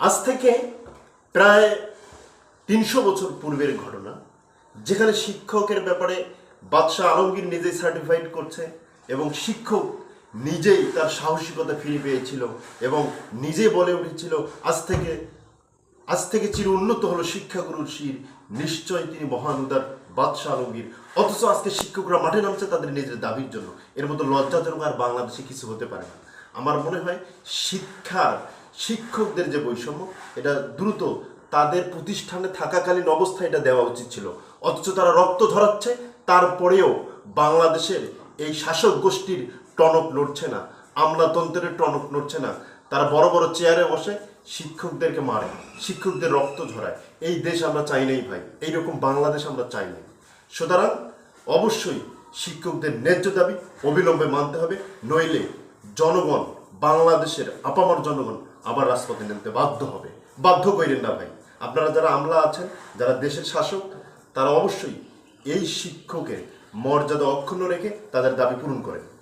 আজ থেকে প্রায় তিনশো বছর পূর্বের ঘটনা, যেখানে শিক্ষকের ব্যাপারে বাদশাহ আলমগীর নিজেই সার্টিফাইড করছে এবং শিক্ষক নিজেই তার সাহসিকতা ফিরে পেয়েছিল এবং নিজে বলে উঠেছিল, আজ থেকে আজ থেকে চির উন্নত হলো শিক্ষাগুরুর শির। নিশ্চয় তিনি মহান উদার বাদশাহ আলমগীর। অথচ আজকে শিক্ষকরা মাঠে নামছে তাদের নিজের দাবির জন্য। এর মতো লজ্জাজনক আর বাংলাদেশে কিছু হতে পারে না। আমার মনে হয় শিক্ষার শিক্ষকদের যে বৈষম্য, এটা দ্রুত তাদের প্রতিষ্ঠানে থাকাকালীন অবস্থায় এটা দেওয়া উচিত ছিল। অথচ তারা রক্ত ধরাচ্ছে তারপরেও বাংলাদেশের এই শাসক গোষ্ঠীর টনক নড়ছে না, আমলাতন্ত্রের টনক নড়ছে না। তারা বড় বড় চেয়ারে বসে শিক্ষকদেরকে মারে, শিক্ষকদের রক্ত ঝরায়। এই দেশ আমরা চাই নাই ভাই, এইরকম বাংলাদেশ আমরা চাই নাই। সুতরাং অবশ্যই শিক্ষকদের ন্যায্য দাবি অবিলম্বে মানতে হবে, নইলে জনগণ, বাংলাদেশের আপামর জনগণ আবার রাজপথে নামতে বাধ্য হবে। বাধ্য করেন না ভাই। আপনারা যারা আমলা আছেন, যারা দেশের শাসক, তারা অবশ্যই এই শিক্ষকের মর্যাদা অক্ষুণ্ণ রেখে তাদের দাবি পূরণ করেন।